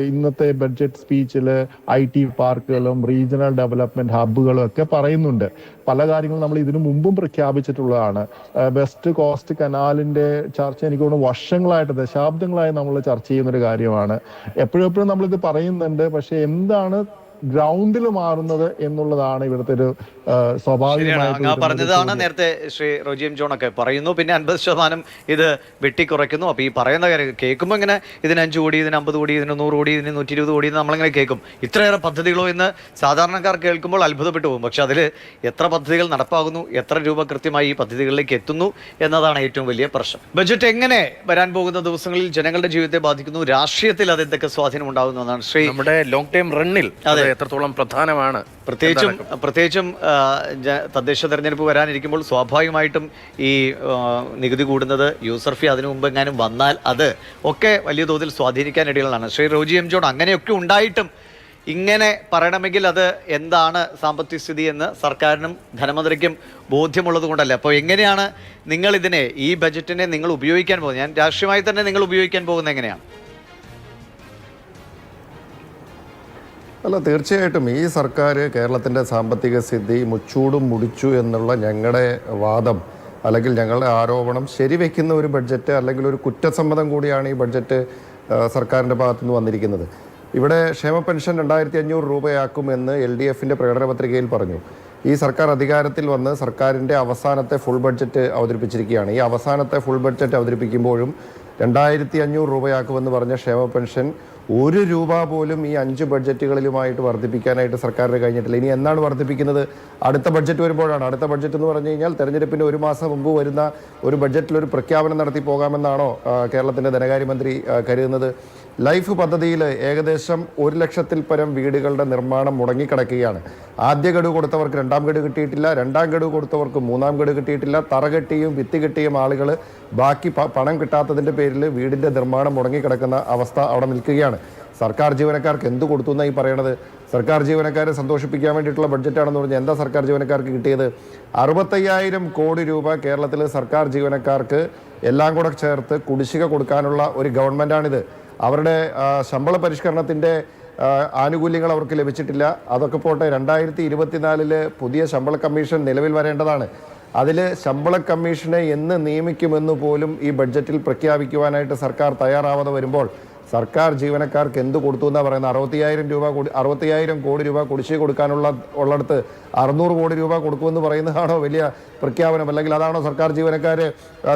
ഇന്നത്തെ ബഡ്ജറ്റ് സ്പീച്ചിൽ ഐ ടി പാർക്കുകളും റീജിയണൽ ഡെവലപ്മെന്റ് ഹബ്ബുകളും ഒക്കെ പറയുന്നുണ്ട്. പല കാര്യങ്ങളും നമ്മൾ ഇതിനു മുമ്പും പ്രഖ്യാപിച്ചിട്ടുള്ളതാണ്. ബെസ്റ്റ് കോസ്റ്റ് കനാലിന്റെ ചർച്ച എനിക്ക് തോന്നുന്നു വർഷങ്ങളായിട്ട് ദശാബ്ദങ്ങളായി നമ്മൾ ചർച്ച ചെയ്യുന്ന ഒരു കാര്യമാണ്. എപ്പോഴും എപ്പോഴും നമ്മളിത് പറയുന്നുണ്ട് പക്ഷെ എന്താണ് ഗ്രൗണ്ടിൽ മാറുന്നത് എന്നുള്ളതാണ് ഇവിടുത്തെ ഒരു ഒരു പറഞ്ഞതാണ് നേരത്തെ ശ്രീ റോജിയം ജോൺ ഒക്കെ പറയുന്നു. പിന്നെ അൻപത് ശതമാനം ഇത് വെട്ടിക്കുറയ്ക്കുന്നു. അപ്പൊ ഈ പറയുന്ന കാര്യം കേൾക്കുമ്പോൾ ഇങ്ങനെ ഇതിന് അഞ്ച് കോടി ഇതിന് അമ്പത് കോടി ഇതിന് നൂറ് കോടി ഇതിന് നൂറ്റി ഇരുപത് കോടി എന്ന് നമ്മളിങ്ങനെ കേൾക്കും. ഇത്രയേറെ പദ്ധതികളോ എന്ന് സാധാരണക്കാർ കേൾക്കുമ്പോൾ അത്ഭുതപ്പെട്ടു പോകും. പക്ഷെ അതിൽ എത്ര പദ്ധതികൾ നടപ്പാകുന്നു എത്ര രൂപ കൃത്യമായി ഈ പദ്ധതികളിലേക്ക് എത്തുന്നു എന്നതാണ് ഏറ്റവും വലിയ പ്രശ്നം. ബജറ്റ് എങ്ങനെ വരാൻ പോകുന്ന ദിവസങ്ങളിൽ ജനങ്ങളുടെ ജീവിതത്തെ ബാധിക്കുന്നു രാഷ്ട്രീയത്തിൽ അതെന്തൊക്കെ സ്വാധീനം ഉണ്ടാകുന്നു എന്നാണ് ശ്രീ നമ്മുടെ ലോങ് ടൈം റണ്ണിൽ അതെ. എത്രത്തോളം പ്രധാനമാണ് പ്രത്യേകിച്ചും പ്രത്യേകിച്ചും തദ്ദേശ തെരഞ്ഞെടുപ്പ് വരാനിരിക്കുമ്പോൾ സ്വാഭാവികമായിട്ടും ഈ നികുതി കൂടുന്നത് യൂസർ ഫീ അതിനു മുമ്പ് എങ്ങാനും വന്നാൽ അത് ഒക്കെ വലിയ തോതിൽ സ്വാധീനിക്കാനിടയുള്ളതാണ് ശ്രീ റോജി എം ജോൺ അങ്ങനെയൊക്കെ ഉണ്ടായിട്ടും ഇങ്ങനെ പറയണമെങ്കിൽ അത് എന്താണ് സാമ്പത്തിക സ്ഥിതി എന്ന് സർക്കാരിനും ധനമന്ത്രിക്കും ബോധ്യമുള്ളത് കൊണ്ടല്ലേ? അപ്പോൾ എങ്ങനെയാണ് നിങ്ങൾ ഇതിനെ ഈ ബജറ്റിനെ നിങ്ങൾ ഉപയോഗിക്കാൻ പോകുന്നത്? ഞാൻ രാഷ്ട്രീയമായി തന്നെ നിങ്ങൾ ഉപയോഗിക്കാൻ പോകുന്നത് എങ്ങനെയാണ്? അല്ല തീർച്ചയായിട്ടും ഈ സർക്കാർ കേരളത്തിന്റെ സാമ്പത്തിക സ്ഥിതി മുച്ചൂടും മുടിച്ചു എന്നുള്ള ഞങ്ങളുടെ വാദം അല്ലെങ്കിൽ ഞങ്ങളുടെ ആരോപണം ശരിവെക്കുന്ന ഒരു ബഡ്ജറ്റ് അല്ലെങ്കിൽ ഒരു കുറ്റസമ്മതം കൂടിയാണ് ഈ ബഡ്ജറ്റ് സർക്കാരിന്റെ ഭാഗത്തു നിന്ന് വന്നിരിക്കുന്നത്. ഇവിടെ ക്ഷേമ പെൻഷൻ രണ്ടായിരത്തി അഞ്ഞൂറ് രൂപയാക്കുമെന്ന് എൽ ഡി എഫിന്റെ പ്രകടന പത്രികയിൽ പറഞ്ഞു. ഈ സർക്കാർ അധികാരത്തിൽ വന്ന് സർക്കാരിന്റെ അവസാനത്തെ ഫുൾ ബഡ്ജറ്റ് അവതരിപ്പിച്ചിരിക്കുകയാണ്. ഈ അവസാനത്തെ ഫുൾ ബഡ്ജറ്റ് അവതരിപ്പിക്കുമ്പോഴും രണ്ടായിരത്തി അഞ്ഞൂറ് രൂപയാക്കുമെന്ന് പറഞ്ഞ ക്ഷേമ പെൻഷൻ ഒരു രൂപ പോലും ഈ അഞ്ച് ബഡ്ജറ്റുകളിലുമായിട്ട് വർദ്ധിപ്പിക്കാനായിട്ട് സർക്കാരിന് കഴിഞ്ഞിട്ടില്ല. ഇനി എന്നാണ് വർദ്ധിപ്പിക്കുന്നത്? അടുത്ത ബഡ്ജറ്റ് വരുമ്പോഴാണ്. അടുത്ത ബഡ്ജറ്റ് എന്ന് പറഞ്ഞു കഴിഞ്ഞാൽ തെരഞ്ഞെടുപ്പിന്റെ ഒരു മാസം മുമ്പ് വരുന്ന ഒരു ബഡ്ജറ്റിൽ ഒരു പ്രഖ്യാപനം നടത്തി പോകാമെന്നാണോ കേരളത്തിന്റെ ധനകാര്യമന്ത്രി കരുതുന്നത്? ലൈഫ് പദ്ധതിയിൽ ഏകദേശം ഒരു ലക്ഷത്തിൽ പരം വീടുകളുടെ നിർമ്മാണം മുടങ്ങിക്കിടക്കുകയാണ്. ആദ്യ ഗഡു കൊടുത്തവർക്ക് രണ്ടാം ഗഡു കിട്ടിയിട്ടില്ല രണ്ടാം ഗഡു കൊടുത്തവർക്ക് മൂന്നാം ഗഡു കിട്ടിയിട്ടില്ല തറ കെട്ടിയും ഭിത്തി കെട്ടിയും ആളുകൾ ബാക്കി പണം കിട്ടാത്തതിന്റെ പേരിൽ വീടിന്റെ നിർമ്മാണം മുടങ്ങിക്കിടക്കുന്ന അവസ്ഥ അവിടെ നിൽക്കുകയാണ്. സർക്കാർ ജീവനക്കാർക്ക് എന്ത് കൊടുത്തു എന്നാണ് ഈ പറയണത്? സർക്കാർ ജീവനക്കാരെ സന്തോഷിപ്പിക്കാൻ വേണ്ടിയിട്ടുള്ള ബഡ്ജറ്റാണെന്ന് പറഞ്ഞാൽ എന്താ സർക്കാർ ജീവനക്കാർക്ക് കിട്ടിയത്? അറുപത്തയ്യായിരം കോടി രൂപ കേരളത്തിൽ സർക്കാർ ജീവനക്കാർക്ക് എല്ലാം കൂടെ ചേർത്ത് കുടിശ്ശിക കൊടുക്കാനുള്ള ഒരു ഗവൺമെന്റാണിത് അവരുടെ ശമ്പള പരിഷ്കരണത്തിന്റെ ആനുകൂല്യങ്ങൾ അവർക്ക് ലഭിച്ചിട്ടില്ല. അതൊക്കെ പോട്ടെ രണ്ടായിരത്തി ഇരുപത്തിനാലിൽ പുതിയ ശമ്പള കമ്മീഷൻ നിലവിൽ വരേണ്ടതാണ്. അതിൽ ശമ്പള കമ്മീഷനെ എന്ന് നിയമിക്കുമെന്ന് പോലും ഈ ബഡ്ജറ്റിൽ പ്രഖ്യാപിക്കുവാനായിട്ട് സർക്കാർ തയ്യാറാവാതെ വരുമ്പോൾ സർക്കാർ ജീവനക്കാർക്ക് എന്ത് കൊടുത്തു എന്നാ പറയുന്നത്? അറുപത്തിയായിരം രൂപ അറുപത്തിയായിരം കോടി രൂപ കുടിശ്ശിക കൊടുക്കാനുള്ള ഉള്ളിടത്ത് അറുന്നൂറ് കോടി രൂപ കൊടുക്കുമെന്ന് പറയുന്നതാണോ വലിയ പ്രഖ്യാപനം? അല്ലെങ്കിൽ അതാണോ സർക്കാർ ജീവനക്കാർ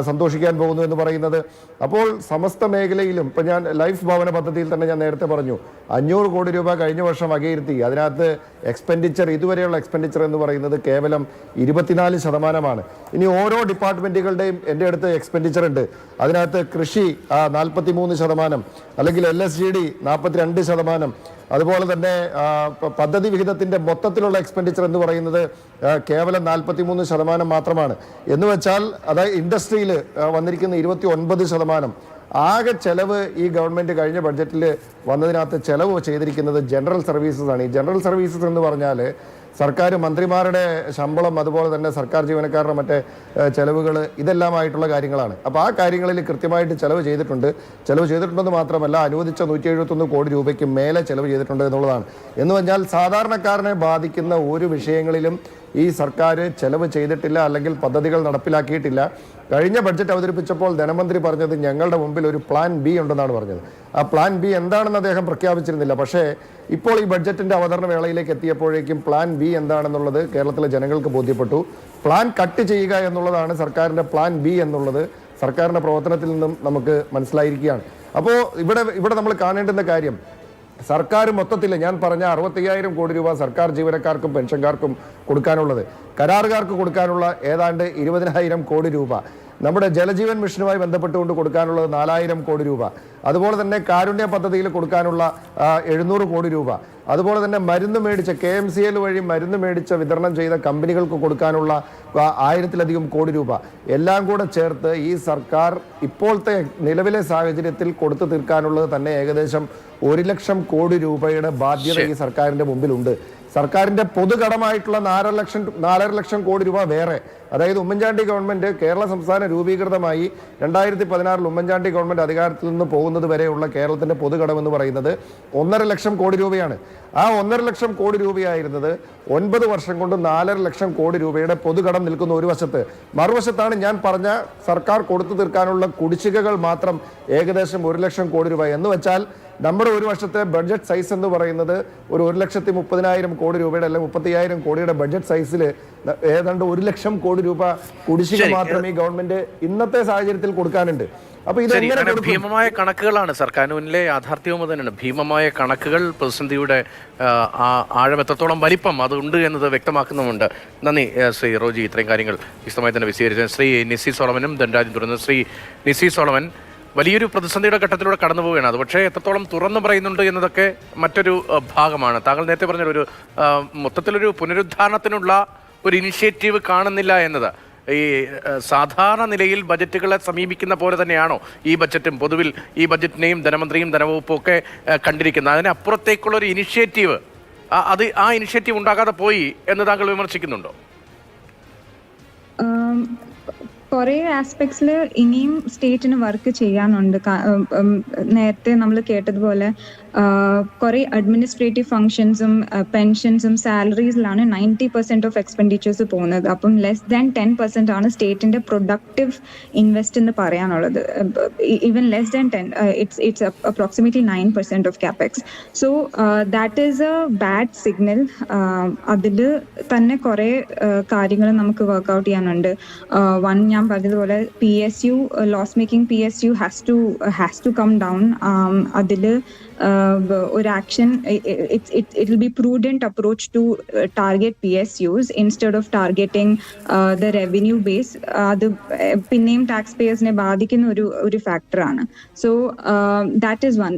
സന്തോഷിക്കാൻ പോകുന്നു എന്ന് പറയുന്നത്? അപ്പോൾ സമസ്ത മേഖലയിലും ഇപ്പം ഞാൻ ലൈഫ് ഭവന പദ്ധതിയിൽ തന്നെ ഞാൻ നേരത്തെ പറഞ്ഞു അഞ്ഞൂറ് കോടി രൂപ കഴിഞ്ഞ വർഷം വകയിരുത്തി. അതിനകത്ത് എക്സ്പെൻഡിച്ചർ ഇതുവരെയുള്ള എക്സ്പെൻഡിച്ചർ എന്ന് പറയുന്നത് കേവലം ഇരുപത്തിനാല് ശതമാനമാണ്. ഇനി ഓരോ ഡിപ്പാർട്ട്മെന്റുകളുടെയും എന്റെ അടുത്ത് എക്സ്പെൻഡിച്ചർ ഉണ്ട്. അതിനകത്ത് കൃഷി നാൽപ്പത്തി മൂന്ന് ശതമാനം. അല്ലെങ്കിൽ എൽ എസ് ജി ഡി നാൽപ്പത്തിരണ്ട് ശതമാനം. അതുപോലെ തന്നെ പദ്ധതി വിഹിതത്തിന്റെ മൊത്തത്തിലുള്ള എക്സ്പെൻഡിച്ചർ എന്ന് പറയുന്നത് കേവലം നാൽപ്പത്തി മൂന്ന് ശതമാനം മാത്രമാണ്. എന്ന് വെച്ചാൽ അതായത് ഇൻഡസ്ട്രിയിൽ വന്നിരിക്കുന്ന ഇരുപത്തി ഒൻപത് ശതമാനം. ആകെ ചെലവ് ഈ ഗവൺമെന്റ് കഴിഞ്ഞ ബഡ്ജറ്റിൽ വന്നതിനകത്ത് ചെലവ് ചെയ്തിരിക്കുന്നത് ജനറൽ സർവീസസ് ആണ്. ഈ ജനറൽ സർവീസസ് എന്ന് പറഞ്ഞാൽ സർക്കാർ മന്ത്രിമാരുടെ ശമ്പളം അതുപോലെ തന്നെ സർക്കാർ ജീവനക്കാരുടെ മറ്റേ ചെലവുകൾ ഇതെല്ലാമായിട്ടുള്ള കാര്യങ്ങളാണ്. അപ്പോൾ ആ കാര്യങ്ങളിൽ കൃത്യമായിട്ട് ചെലവ് ചെയ്തിട്ടുണ്ട്. ചെലവ് ചെയ്തിട്ടുണ്ടെന്ന് മാത്രമല്ല അനുവദിച്ച നൂറ്റി എഴുപത്തൊന്ന് കോടി രൂപയ്ക്ക് മേലെ ചെലവ് ചെയ്തിട്ടുണ്ട് എന്നുള്ളതാണ്. എന്ന് പറഞ്ഞാൽ സാധാരണക്കാരനെ ബാധിക്കുന്ന ഒരു വിഷയങ്ങളിലും ഈ സർക്കാർ ചെലവ് ചെയ്തിട്ടില്ല അല്ലെങ്കിൽ പദ്ധതികൾ നടപ്പിലാക്കിയിട്ടില്ല. കഴിഞ്ഞ ബഡ്ജറ്റ് അവതരിപ്പിച്ചപ്പോൾ ധനമന്ത്രി പറഞ്ഞത് ഞങ്ങളുടെ മുമ്പിൽ ഒരു പ്ലാൻ ബി ഉണ്ടെന്നാണ് പറഞ്ഞത്. ആ പ്ലാൻ ബി എന്താണെന്ന് അദ്ദേഹം പ്രഖ്യാപിച്ചിരുന്നില്ല. പക്ഷേ ഇപ്പോൾ ഈ ബഡ്ജറ്റിന്റെ അവതരണ വേളയിലേക്ക് എത്തിയപ്പോഴേക്കും പ്ലാൻ ബി എന്താണെന്നുള്ളത് കേരളത്തിലെ ജനങ്ങൾക്ക് ബോധ്യപ്പെട്ടു. പ്ലാൻ കട്ട് ചെയ്യുക എന്നുള്ളതാണ് സർക്കാരിന്റെ പ്ലാൻ ബി എന്നുള്ളത് സർക്കാരിന്റെ പ്രവർത്തനത്തിൽ നിന്നും നമുക്ക് മനസ്സിലായിരിക്കുകയാണ്. അപ്പോൾ ഇവിടെ ഇവിടെ നമ്മൾ കാണേണ്ടുന്ന കാര്യം സർക്കാർ മൊത്തത്തിൽ ഞാൻ പറഞ്ഞ അറുപത്തയ്യായിരം കോടി രൂപ സർക്കാർ ജീവനക്കാർക്കും പെൻഷൻകാർക്കും കൊടുക്കാനുള്ളത് കരാറുകാർക്ക് കൊടുക്കാനുള്ള ഏതാണ്ട് ഇരുപതിനായിരം കോടി രൂപ നമ്മുടെ ജലജീവൻ മിഷനുമായി ബന്ധപ്പെട്ടുകൊണ്ട് കൊടുക്കാനുള്ളത് നാലായിരം കോടി രൂപ അതുപോലെ തന്നെ കാരുണ്യ പദ്ധതിയിൽ കൊടുക്കാനുള്ള എഴുന്നൂറ് കോടി രൂപ. അതുപോലെ തന്നെ മരുന്ന് മേടിച്ച കെ എം സി എൽ വഴി മരുന്ന് മേടിച്ച വിതരണം ചെയ്ത കമ്പനികൾക്ക് കൊടുക്കാനുള്ള ആയിരത്തിലധികം കോടി രൂപ. എല്ലാം കൂടെ ചേർത്ത് ഈ സർക്കാർ ഇപ്പോഴത്തെ നിലവിലെ സാഹചര്യത്തിൽ കൊടുത്തു തീർക്കാനുള്ളത് തന്നെ ഏകദേശം ഒരു ലക്ഷം കോടി രൂപയുടെ ബാധ്യത ഈ സർക്കാരിന്റെ മുമ്പിലുണ്ട്. സർക്കാരിന്റെ പൊതുകടമായിട്ടുള്ള നാലര ലക്ഷം നാലര ലക്ഷം കോടി രൂപ വേറെ. അതായത് ഉമ്മൻചാണ്ടി ഗവൺമെന്റ് കേരള സംസ്ഥാനം രൂപീകൃതമായി രണ്ടായിരത്തി പതിനാറിൽ ഉമ്മൻചാണ്ടി ഗവൺമെന്റ് അധികാരത്തിൽ നിന്ന് പോകുന്നത് വരെയുള്ള കേരളത്തിന്റെ പൊതുകടം എന്ന് പറയുന്നത് ഒന്നര ലക്ഷം കോടി രൂപയാണ്. ആ ഒന്നര ലക്ഷം കോടി രൂപയായിരുന്നത് ഒൻപത് വർഷം കൊണ്ട് നാലര ലക്ഷം കോടി രൂപയുടെ പൊതുകടം നിൽക്കുന്ന ഒരു വശത്ത്. മറുവശത്താണ് ഞാൻ പറഞ്ഞ സർക്കാർ കൊടുത്തു തീർക്കാനുള്ള കുടിശ്ശികകൾ മാത്രം ഏകദേശം ഒരു ലക്ഷം കോടി രൂപ. എന്ന് വെച്ചാൽ നമ്മുടെ ഒരു വർഷത്തെ ബഡ്ജറ്റ് സൈസ് എന്ന് പറയുന്നത് ഒരു ഒരു ലക്ഷത്തി മുപ്പതിനായിരം കോടി രൂപയുടെ അല്ലെങ്കിൽ മുപ്പത്തിയായിരം കോടിയുടെ ബഡ്ജറ്റ് സൈസിൽ ഏതാണ്ട് ഒരു ലക്ഷം കോടി രൂപ കുടിശ്ശിക മാത്രമേ മാത്രം ഈ ഗവൺമെന്റ് ഇന്നത്തെ സാഹചര്യത്തിൽ കൊടുക്കാനുണ്ട്. അപ്പൊ ഇത് ഭീമമായ കണക്കുകളാണ് സർക്കാരിന് മുന്നിലെ യാഥാർത്ഥ്യവും തന്നെയാണ് ഭീമമായ കണക്കുകൾ പ്രതിസന്ധിയുടെ ആഴം എത്രത്തോളം വലിപ്പം അതുണ്ട് എന്നത് വ്യക്തമാക്കുന്നുമുണ്ട്. നന്ദി ശ്രീ റോജി. ഇത്രയും കാര്യങ്ങൾ വിശദമായി തന്നെ വിശദീകരിച്ച ശ്രീ നിസി സോളമനും ധനരാജും തുടർന്ന് ശ്രീ നിസി സോളമൻ വലിയൊരു പ്രതിസന്ധിയുടെ ഘട്ടത്തിലൂടെ കടന്നു പോവുകയാണ്. അത് പക്ഷേ എത്രത്തോളം തുറന്നു പറയുന്നുണ്ട് എന്നതൊക്കെ മറ്റൊരു ഭാഗമാണ്. താങ്കൾ നേരത്തെ പറഞ്ഞൊരു മൊത്തത്തിലൊരു പുനരുദ്ധാരണത്തിനുള്ള ഒരു ഇനിഷ്യേറ്റീവ് കാണുന്നില്ല എന്നത് ഈ സാധാരണ നിലയിൽ ബജറ്റുകളെ സമീപിക്കുന്ന പോലെ തന്നെയാണോ ഈ ബജറ്റും പൊതുവിൽ ഈ ബജറ്റിനെയും ധനമന്ത്രിയും ധനവകുപ്പും ഒക്കെ കണ്ടിരിക്കുന്നത്? അതിനപ്പുറത്തേക്കുള്ള ഒരു ഇനിഷ്യേറ്റീവ് അത് ആ ഇനിഷ്യേറ്റീവ് ഉണ്ടാകാതെ പോയി എന്ന് താങ്കൾ വിമർശിക്കുന്നുണ്ടോ? കുറെ ആസ്പെക്ട്സിൽ ഇനിയും സ്റ്റേറ്റിന് വർക്ക് ചെയ്യാനുണ്ട്. നേരത്തെ നമ്മൾ കേട്ടതുപോലെ കുറെ അഡ്മിനിസ്ട്രേറ്റീവ് ഫങ്ഷൻസും പെൻഷൻസും സാലറീസിലാണ് നയന്റി പെർസെന്റ് ഓഫ് എക്സ്പെൻഡിച്ചേഴ്സ് പോകുന്നത്. അപ്പം ലെസ് ദാൻ ടെൻ പെർസെന്റ് ആണ് സ്റ്റേറ്റിന്റെ പ്രൊഡക്റ്റീവ് ഇൻവെസ്റ്റ് എന്ന് പറയാനുള്ളത്. Even less than ten it's it's approximately nine percent of capex so that is a bad signal അതിൽ തന്നെ കുറേ കാര്യങ്ങൾ നമുക്ക് വർക്ക്ഔട്ട് ചെയ്യാനുണ്ട്. വൺ ഞാൻ പറഞ്ഞതുപോലെ P S U loss making P S U has to has to come down അതിൽ ഒരു action it it will be prudent approach to target P S Us instead of targeting the revenue base അത് ഏർ പിന്നെയും ടാക്സ് പേയേഴ്സിനെ ബാധിക്കുന്ന ഒരു ഒരു ഫാക്ടറാണ് so that is one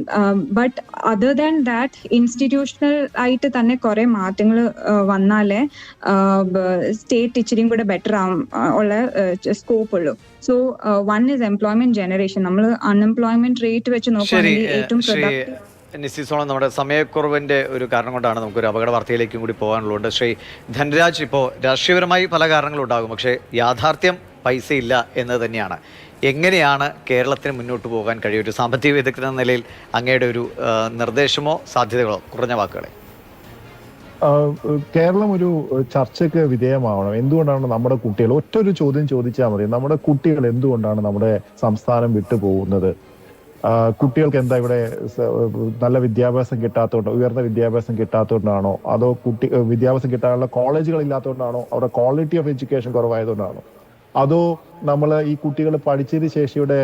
but other than that institutional ആയിട്ട് തന്നെ കുറേ മാറ്റങ്ങൾ വന്നാലേ സ്റ്റേറ്റ് ഇച്ചിരിയും കൂടെ ബെറ്റർ ആവും ഉള്ള സ്കോപ്പ് ഉള്ളൂ. So one is employment generation നമ്മൾ അൺഎംപ്ലോയ്മെന്റ് റേറ്റ് വെച്ച് നോക്കുകയാണെങ്കിൽ ഏറ്റവും പ്രൊഡക്റ്റീവ് നിശ്ചിതോളം നമ്മുടെ സമയക്കുറവിന്റെ ഒരു കാരണം കൊണ്ടാണ് നമുക്കൊരു അപകട വാർത്തയിലേക്കും കൂടി പോകാനുള്ളത് ശ്രീ ധനരാജ് ഇപ്പോൾ രാഷ്ട്രീയപരമായി പല കാരണങ്ങളും ഉണ്ടാകും പക്ഷേ യാഥാർത്ഥ്യം പൈസയില്ല എന്ന് തന്നെയാണ്. എങ്ങനെയാണ് കേരളത്തിന് മുന്നോട്ട് പോകാൻ കഴിയും ഒരു സാമ്പത്തിക വിദഗ്ധൻ എന്ന നിലയിൽ അങ്ങയുടെ ഒരു നിർദ്ദേശമോ സാധ്യതകളോ? കുറഞ്ഞ വാക്കുകളെ. കേരളം ഒരു ചർച്ചയ്ക്ക് വിധേയമാവണം. എന്തുകൊണ്ടാണ് നമ്മുടെ കുട്ടികൾ ഒറ്റ ഒരു ചോദ്യം ചോദിച്ചാൽ മതി. നമ്മുടെ കുട്ടികൾ എന്തുകൊണ്ടാണ് നമ്മുടെ സംസ്ഥാനം വിട്ടു പോകുന്നത്? ആഹ് കുട്ടികൾക്ക് എന്താ ഇവിടെ നല്ല വിദ്യാഭ്യാസം കിട്ടാത്തതുകൊണ്ടോ ഉയർന്ന വിദ്യാഭ്യാസം കിട്ടാത്തതുകൊണ്ടാണോ അതോ കുട്ടി വിദ്യാഭ്യാസം കിട്ടാനുള്ള കോളേജുകൾ ഇല്ലാത്തതുകൊണ്ടാണോ അവരുടെ ക്വാളിറ്റി ഓഫ് എഡ്യൂക്കേഷൻ കുറവായതുകൊണ്ടാണോ? അതോ നമ്മൾ ഈ കുട്ടികൾ പഠിച്ചതിന് ശേഷിയുടെ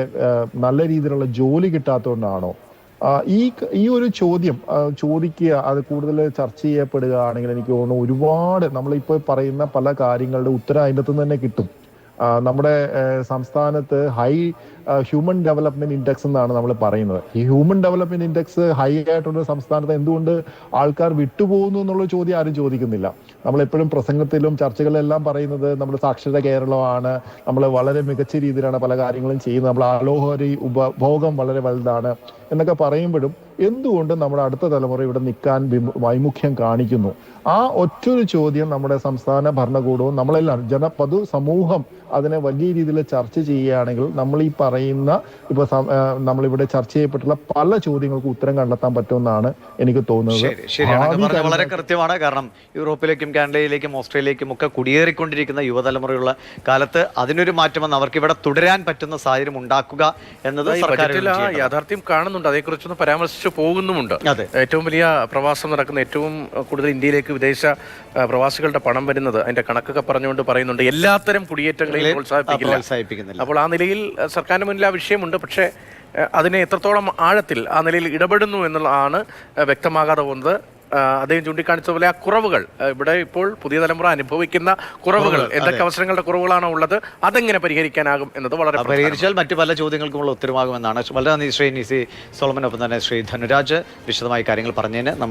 നല്ല രീതിയിലുള്ള ജോലി കിട്ടാത്തതുകൊണ്ടാണോ? ഈ ഈ ഒരു ചോദ്യം ചോദിക്കുക അത് കൂടുതൽ ചർച്ച ചെയ്യപ്പെടുകയാണെങ്കിൽ എനിക്ക് തോന്നുന്നു ഒരുപാട് നമ്മളിപ്പോൾ പറയുന്ന പല കാര്യങ്ങളുടെ ഉത്തരം അതിന്റെ തന്നെ കിട്ടും. നമ്മുടെ സംസ്ഥാനത്ത് ഹൈ ഹ്യൂമൻ ഡെവലപ്മെന്റ് ഇൻഡെക്സ് എന്നാണ് നമ്മൾ പറയുന്നത്. ഈ ഹ്യൂമൻ ഡെവലപ്മെന്റ് ഇൻഡെക്സ് ഹൈ ആയിട്ടുള്ള സംസ്ഥാനത്ത് എന്തുകൊണ്ട് ആൾക്കാർ വിട്ടുപോകുന്നു എന്നുള്ള ചോദ്യം ആരും ചോദിക്കുന്നില്ല. നമ്മൾ എപ്പോഴും പ്രസംഗത്തിലും ചർച്ചകളിലെല്ലാം പറയുന്നത് നമ്മൾ സാക്ഷരത കേരളമാണ്. നമ്മൾ വളരെ മികച്ച രീതിയിലാണ് പല കാര്യങ്ങളും ചെയ്യുന്നത്. നമ്മൾ ആലോഹരി ഉപഭോഗം വളരെ വലുതാണ് എന്നൊക്കെ പറയുമ്പോഴും എന്തുകൊണ്ട് നമ്മുടെ അടുത്ത തലമുറ ഇവിടെ നിൽക്കാൻ വൈമുഖ്യം കാണിക്കുന്നു? ആ ഒറ്റൊരു ചോദ്യം നമ്മുടെ സംസ്ഥാന ഭരണകൂടവും നമ്മളെല്ലാം ജനപതു സമൂഹം അതിനെ വലിയ രീതിയിൽ ചർച്ച ചെയ്യുകയാണെങ്കിൽ നമ്മൾ ഈ പറയുന്ന ഇപ്പൊ നമ്മളിവിടെ ചർച്ച ചെയ്യപ്പെട്ടുള്ള പല ചോദ്യങ്ങൾക്ക് ഉത്തരം കണ്ടെത്താൻ പറ്റുമെന്നാണ് എനിക്ക് തോന്നുന്നത്. വളരെ കൃത്യമാണ്. കാരണം യൂറോപ്പിലേക്കും കാനഡയിലേക്കും ഓസ്ട്രേലിയയിലേക്കും ഒക്കെ കുടിയേറിക്കൊണ്ടിരിക്കുന്ന യുവതലമുറയുള്ള കാലത്ത് അതിനൊരു മാറ്റം വന്ന് അവർക്ക് ഇവിടെ തുടരാൻ പറ്റുന്ന സാഹചര്യം ഉണ്ടാക്കുക എന്നത് യാഥാർത്ഥ്യം കാണുന്നുണ്ട്. അതേക്കുറിച്ചൊന്ന് പരാമർശിച്ചു പോകുന്നുമുണ്ട്. അതെ. ഏറ്റവും വലിയ പ്രവാസം നടക്കുന്ന ഏറ്റവും കൂടുതൽ ഇന്ത്യയിലേക്ക് വിദേശ പ്രവാസികളുടെ പണം വരുന്നത് അതിന്റെ കണക്കൊക്കെ പറഞ്ഞുകൊണ്ട് പറയുന്നുണ്ട്. എല്ലാത്തരം കുടിയേറ്റങ്ങളെയും പ്രോത്സാഹിപ്പിക്കില്ല. പ്രോത്സാഹിപ്പിക്കുന്നില്ല. അപ്പോൾ ആ നിലയിൽ സർക്കാരിന് മുന്നിൽ ആ വിഷയമുണ്ട്. പക്ഷേ അതിനെ എത്രത്തോളം ആഴത്തിൽ ആ നിലയിൽ ഇടപെടുന്നു എന്നുള്ളതാണ് വ്യക്തമാകാതെ പോകുന്നത്. അദ്ദേഹം ചൂണ്ടിക്കാണിച്ച പോലെ ആ കുറവുകൾ ഇവിടെ ഇപ്പോൾ പുതിയ തലമുറ അനുഭവിക്കുന്ന കുറവുകൾ എന്തൊക്കെ അവസരങ്ങളുടെ കുറവുകളാണ് ഉള്ളത് അതെങ്ങനെ പരിഹരിക്കാനാകും എന്നത് വളരെ പരിഹരിച്ചാൽ മറ്റു പല ചോദ്യങ്ങൾക്കുമുള്ള ഉത്തരവാകുമെന്നാണ് വളരെ നന്ദി ശ്രീ നിസി സോളമനൊപ്പം തന്നെ ശ്രീ ധനുരാജ് വിശദമായ കാര്യങ്ങൾ പറഞ്ഞതിന്.